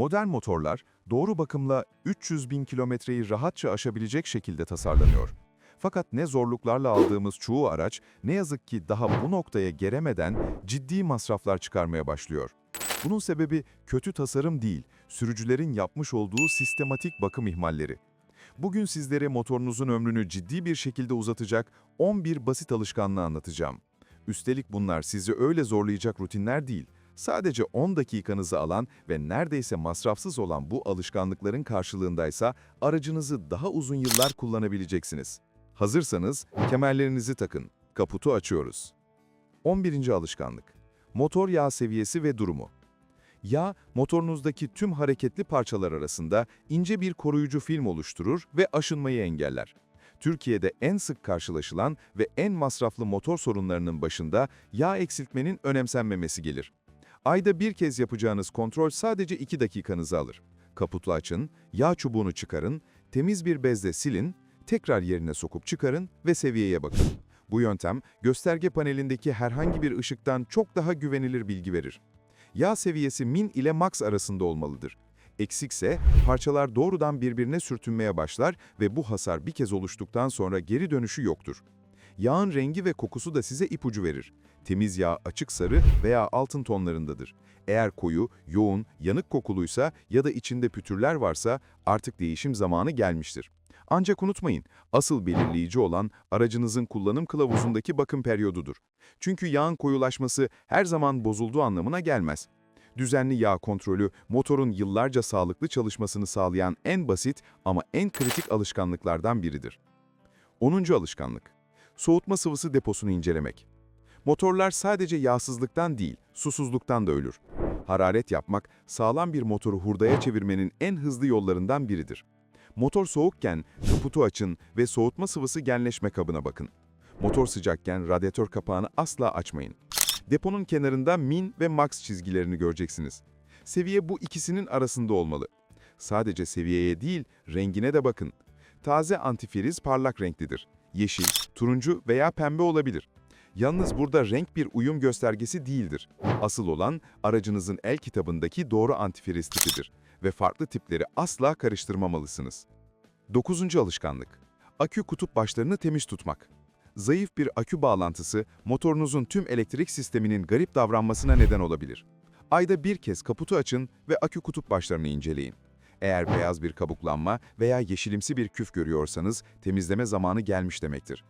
Modern motorlar doğru bakımla 300 bin kilometreyi rahatça aşabilecek şekilde tasarlanıyor. Fakat ne zorluklarla aldığımız çoğu araç ne yazık ki daha bu noktaya gelemeden ciddi masraflar çıkarmaya başlıyor. Bunun sebebi kötü tasarım değil, sürücülerin yapmış olduğu sistematik bakım ihmalleri. Bugün sizlere motorunuzun ömrünü ciddi bir şekilde uzatacak 11 basit alışkanlığı anlatacağım. Üstelik bunlar sizi öyle zorlayacak rutinler değil, sadece 10 dakikanızı alan ve neredeyse masrafsız olan bu alışkanlıkların karşılığındaysa aracınızı daha uzun yıllar kullanabileceksiniz. Hazırsanız kemerlerinizi takın, kaputu açıyoruz. 11. alışkanlık. Motor yağ seviyesi ve durumu. Yağ, motorunuzdaki tüm hareketli parçalar arasında ince bir koruyucu film oluşturur ve aşınmayı engeller. Türkiye'de en sık karşılaşılan ve en masraflı motor sorunlarının başında yağ eksiltmenin önemsenmemesi gelir. Ayda bir kez yapacağınız kontrol sadece 2 dakikanızı alır. Kaputu açın, yağ çubuğunu çıkarın, temiz bir bezle silin, tekrar yerine sokup çıkarın ve seviyeye bakın. Bu yöntem, gösterge panelindeki herhangi bir ışıktan çok daha güvenilir bilgi verir. Yağ seviyesi min ile max arasında olmalıdır. Eksikse parçalar doğrudan birbirine sürtünmeye başlar ve bu hasar bir kez oluştuktan sonra geri dönüşü yoktur. Yağın rengi ve kokusu da size ipucu verir. Temiz yağ açık sarı veya altın tonlarındadır. Eğer koyu, yoğun, yanık kokuluysa ya da içinde pütürler varsa artık değişim zamanı gelmiştir. Ancak unutmayın, asıl belirleyici olan aracınızın kullanım kılavuzundaki bakım periyodudur. Çünkü yağın koyulaşması her zaman bozulduğu anlamına gelmez. Düzenli yağ kontrolü, motorun yıllarca sağlıklı çalışmasını sağlayan en basit ama en kritik alışkanlıklardan biridir. 10. alışkanlık. Soğutma sıvısı deposunu incelemek. Motorlar sadece yağsızlıktan değil, susuzluktan da ölür. Hararet yapmak, sağlam bir motoru hurdaya çevirmenin en hızlı yollarından biridir. Motor soğukken kaputu açın ve soğutma sıvısı genleşme kabına bakın. Motor sıcakken radyatör kapağını asla açmayın. Deponun kenarında min ve max çizgilerini göreceksiniz. Seviye bu ikisinin arasında olmalı. Sadece seviyeye değil, rengine de bakın. Taze antifriz parlak renklidir. Yeşil, turuncu veya pembe olabilir. Yalnız burada renk bir uyum göstergesi değildir. Asıl olan aracınızın el kitabındaki doğru antifriz tipidir ve farklı tipleri asla karıştırmamalısınız. 9. alışkanlık. Akü kutup başlarını temiz tutmak. Zayıf bir akü bağlantısı motorunuzun tüm elektrik sisteminin garip davranmasına neden olabilir. Ayda bir kez kaputu açın ve akü kutup başlarını inceleyin. Eğer beyaz bir kabuklanma veya yeşilimsi bir küf görüyorsanız temizleme zamanı gelmiş demektir.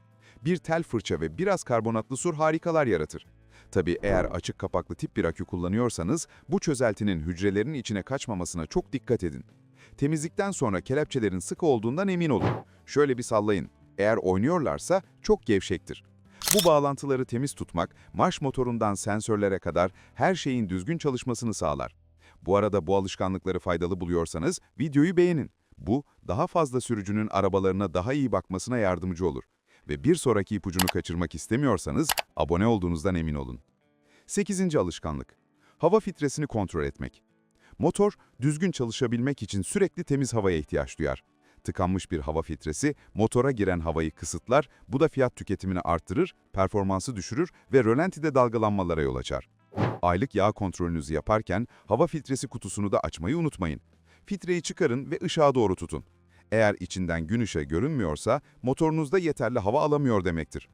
Bir tel fırça ve biraz karbonatlı sur harikalar yaratır. Tabii eğer açık kapaklı tip bir akü kullanıyorsanız bu çözeltinin hücrelerin içine kaçmamasına çok dikkat edin. Temizlikten sonra kelepçelerin sıkı olduğundan emin olun. Şöyle bir sallayın. Eğer oynuyorlarsa çok gevşektir. Bu bağlantıları temiz tutmak, marş motorundan sensörlere kadar her şeyin düzgün çalışmasını sağlar. Bu arada bu alışkanlıkları faydalı buluyorsanız videoyu beğenin. Bu, daha fazla sürücünün arabalarına daha iyi bakmasına yardımcı olur. Ve bir sonraki ipucunu kaçırmak istemiyorsanız abone olduğunuzdan emin olun. 8. alışkanlık. Hava filtresini kontrol etmek. Motor, düzgün çalışabilmek için sürekli temiz havaya ihtiyaç duyar. Tıkanmış bir hava filtresi, motora giren havayı kısıtlar, bu da fiyat tüketimini arttırır, performansı düşürür ve rölantide dalgalanmalara yol açar. Aylık yağ kontrolünüzü yaparken hava filtresi kutusunu da açmayı unutmayın. Filtreyi çıkarın ve ışığa doğru tutun. Eğer içinden gün ışığı görünmüyorsa motorunuzda yeterli hava alamıyor demektir.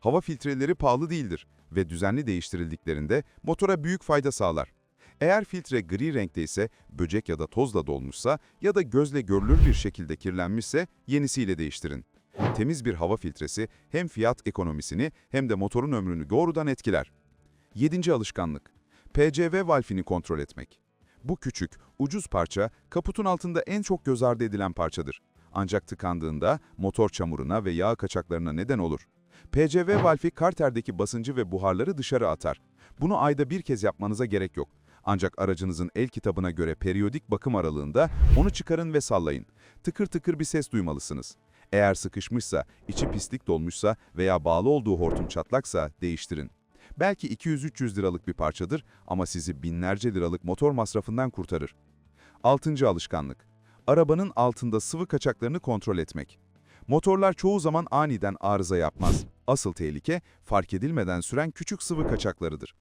Hava filtreleri pahalı değildir ve düzenli değiştirildiklerinde motora büyük fayda sağlar. Eğer filtre gri renkte ise, böcek ya da tozla dolmuşsa ya da gözle görülür bir şekilde kirlenmişse yenisiyle değiştirin. Temiz bir hava filtresi hem fiyat ekonomisini hem de motorun ömrünü doğrudan etkiler. 7. alışkanlık. PCV valfini kontrol etmek. Bu küçük, ucuz parça kaputun altında en çok göz ardı edilen parçadır. Ancak tıkandığında motor çamuruna ve yağ kaçaklarına neden olur. PCV valfi karterdeki basıncı ve buharları dışarı atar. Bunu ayda bir kez yapmanıza gerek yok. Ancak aracınızın el kitabına göre periyodik bakım aralığında onu çıkarın ve sallayın. Tıkır tıkır bir ses duymalısınız. Eğer sıkışmışsa, içi pislik dolmuşsa veya bağlı olduğu hortum çatlaksa değiştirin. Belki 200-300 liralık bir parçadır ama sizi binlerce liralık motor masrafından kurtarır. 6. alışkanlık. Arabanın altında sıvı kaçaklarını kontrol etmek. Motorlar çoğu zaman aniden arıza yapmaz. Asıl tehlike fark edilmeden süren küçük sıvı kaçaklarıdır.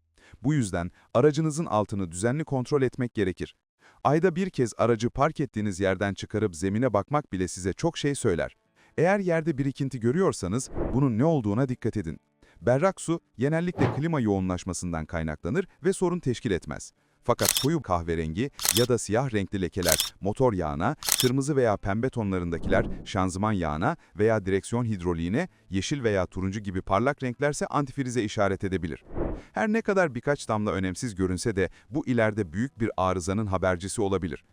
Bu yüzden aracınızın altını düzenli kontrol etmek gerekir. Ayda bir kez aracı park ettiğiniz yerden çıkarıp zemine bakmak bile size çok şey söyler. Eğer yerde birikinti görüyorsanız bunun ne olduğuna dikkat edin. Berrak su genellikle klima yoğunlaşmasından kaynaklanır ve sorun teşkil etmez. Fakat koyu kahverengi ya da siyah renkli lekeler motor yağına, kırmızı veya pembe tonlarındakiler şanzıman yağına veya direksiyon hidroliğine, yeşil veya turuncu gibi parlak renklerse antifrize işaret edebilir. Her ne kadar birkaç damla önemsiz görünse de bu ileride büyük bir arızanın habercisi olabilir.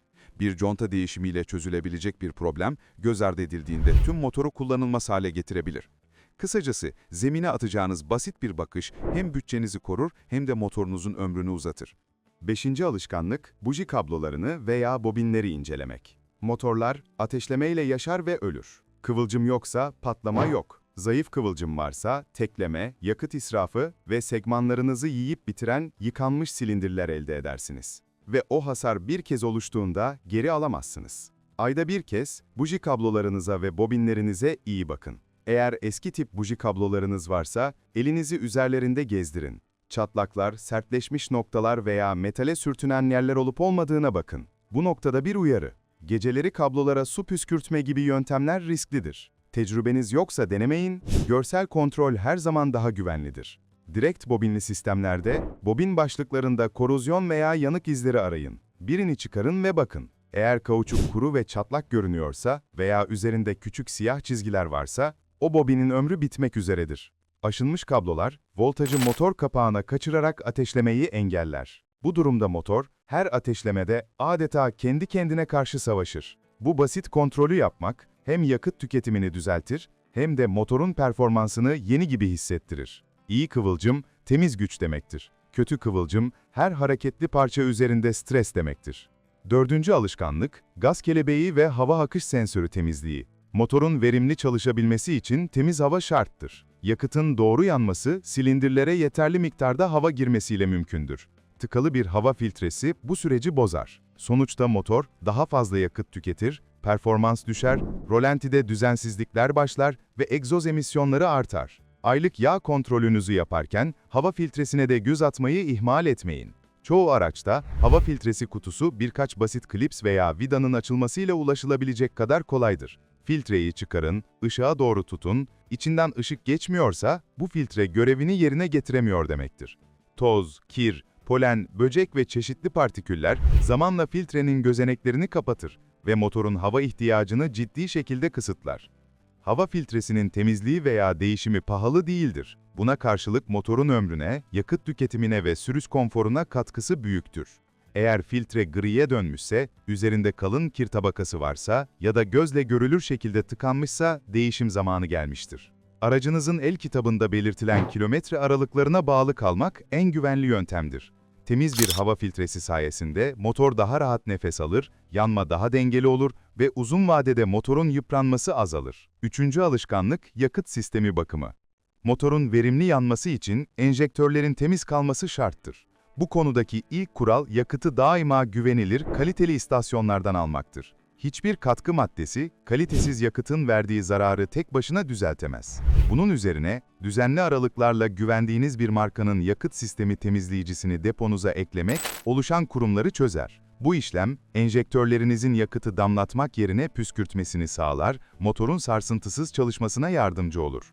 Bir conta değişimiyle çözülebilecek bir problem göz ardı edildiğinde tüm motoru kullanılmaz hale getirebilir. Kısacası zemine atacağınız basit bir bakış hem bütçenizi korur hem de motorunuzun ömrünü uzatır. Beşinci alışkanlık, buji kablolarını veya bobinleri incelemek. Motorlar ateşlemeyle yaşar ve ölür. Kıvılcım yoksa patlama yok. Zayıf kıvılcım varsa tekleme, yakıt israfı ve segmanlarınızı yiyip bitiren yıkanmış silindirler elde edersiniz. Ve o hasar bir kez oluştuğunda geri alamazsınız. Ayda bir kez buji kablolarınıza ve bobinlerinize iyi bakın. Eğer eski tip buji kablolarınız varsa elinizi üzerlerinde gezdirin. Çatlaklar, sertleşmiş noktalar veya metale sürtünen yerler olup olmadığına bakın. Bu noktada bir uyarı. Geceleri kablolara su püskürtme gibi yöntemler risklidir. Tecrübeniz yoksa denemeyin, görsel kontrol her zaman daha güvenlidir. Direkt bobinli sistemlerde, bobin başlıklarında korozyon veya yanık izleri arayın. Birini çıkarın ve bakın. Eğer kauçuk kuru ve çatlak görünüyorsa veya üzerinde küçük siyah çizgiler varsa, o bobinin ömrü bitmek üzeredir. Aşınmış kablolar, voltajı motor kapağına kaçırarak ateşlemeyi engeller. Bu durumda motor, her ateşlemede adeta kendi kendine karşı savaşır. Bu basit kontrolü yapmak, hem yakıt tüketimini düzeltir, hem de motorun performansını yeni gibi hissettirir. İyi kıvılcım, temiz güç demektir. Kötü kıvılcım, her hareketli parça üzerinde stres demektir. Dördüncü alışkanlık, gaz kelebeği ve hava akış sensörü temizliği. Motorun verimli çalışabilmesi için temiz hava şarttır. Yakıtın doğru yanması, silindirlere yeterli miktarda hava girmesiyle mümkündür. Tıkalı bir hava filtresi bu süreci bozar. Sonuçta motor daha fazla yakıt tüketir, performans düşer, rolantide düzensizlikler başlar ve egzoz emisyonları artar. Aylık yağ kontrolünüzü yaparken hava filtresine de göz atmayı ihmal etmeyin. Çoğu araçta hava filtresi kutusu birkaç basit klips veya vidanın açılmasıyla ulaşılabilecek kadar kolaydır. Filtreyi çıkarın, ışığa doğru tutun, içinden ışık geçmiyorsa bu filtre görevini yerine getiremiyor demektir. Toz, kir, polen, böcek ve çeşitli partiküller zamanla filtrenin gözeneklerini kapatır ve motorun hava ihtiyacını ciddi şekilde kısıtlar. Hava filtresinin temizliği veya değişimi pahalı değildir. Buna karşılık motorun ömrüne, yakıt tüketimine ve sürüş konforuna katkısı büyüktür. Eğer filtre griye dönmüşse, üzerinde kalın kir tabakası varsa ya da gözle görülür şekilde tıkanmışsa değişim zamanı gelmiştir. Aracınızın el kitabında belirtilen kilometre aralıklarına bağlı kalmak en güvenli yöntemdir. Temiz bir hava filtresi sayesinde motor daha rahat nefes alır, yanma daha dengeli olur ve uzun vadede motorun yıpranması azalır. Üçüncü alışkanlık yakıt sistemi bakımı. Motorun verimli yanması için enjektörlerin temiz kalması şarttır. Bu konudaki ilk kural yakıtı daima güvenilir, kaliteli istasyonlardan almaktır. Hiçbir katkı maddesi, kalitesiz yakıtın verdiği zararı tek başına düzeltemez. Bunun üzerine, düzenli aralıklarla güvendiğiniz bir markanın yakıt sistemi temizleyicisini deponuza eklemek, oluşan kurumları çözer. Bu işlem, enjektörlerinizin yakıtı damlatmak yerine püskürtmesini sağlar, motorun sarsıntısız çalışmasına yardımcı olur.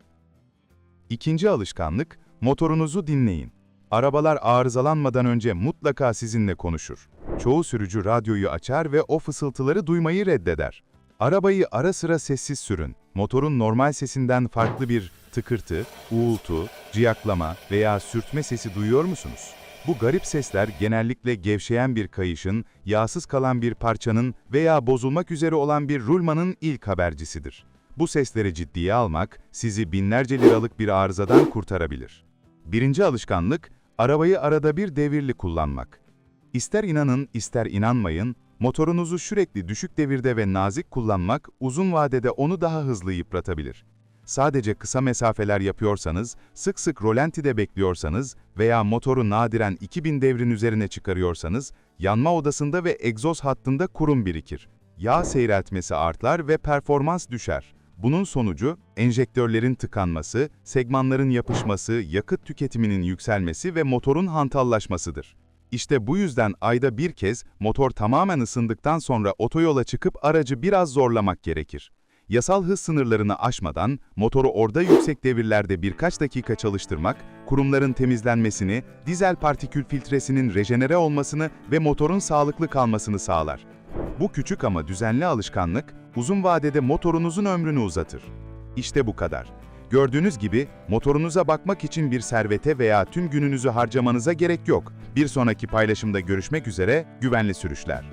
İkinci alışkanlık, motorunuzu dinleyin. Arabalar arızalanmadan önce mutlaka sizinle konuşur. Çoğu sürücü radyoyu açar ve o fısıltıları duymayı reddeder. Arabayı ara sıra sessiz sürün. Motorun normal sesinden farklı bir tıkırtı, uğultu, ciyaklama veya sürtme sesi duyuyor musunuz? Bu garip sesler genellikle gevşeyen bir kayışın, yağsız kalan bir parçanın veya bozulmak üzere olan bir rulmanın ilk habercisidir. Bu sesleri ciddiye almak, sizi binlerce liralık bir arızadan kurtarabilir. Birinci alışkanlık, arabayı arada bir devirli kullanmak. İster inanın, ister inanmayın, motorunuzu sürekli düşük devirde ve nazik kullanmak uzun vadede onu daha hızlı yıpratabilir. Sadece kısa mesafeler yapıyorsanız, sık sık rolantide bekliyorsanız veya motoru nadiren 2000 devrin üzerine çıkarıyorsanız, yanma odasında ve egzoz hattında kurum birikir. Yağ seyreltmesi artar ve performans düşer. Bunun sonucu, enjektörlerin tıkanması, segmanların yapışması, yakıt tüketiminin yükselmesi ve motorun hantallaşmasıdır. İşte bu yüzden ayda bir kez motor tamamen ısındıktan sonra otoyola çıkıp aracı biraz zorlamak gerekir. Yasal hız sınırlarını aşmadan motoru orada yüksek devirlerde birkaç dakika çalıştırmak, kurumların temizlenmesini, dizel partikül filtresinin rejenere olmasını ve motorun sağlıklı kalmasını sağlar. Bu küçük ama düzenli alışkanlık, uzun vadede motorunuzun ömrünü uzatır. İşte bu kadar. Gördüğünüz gibi motorunuza bakmak için bir servete veya tüm gününüzü harcamanıza gerek yok. Bir sonraki paylaşımda görüşmek üzere, güvenli sürüşler.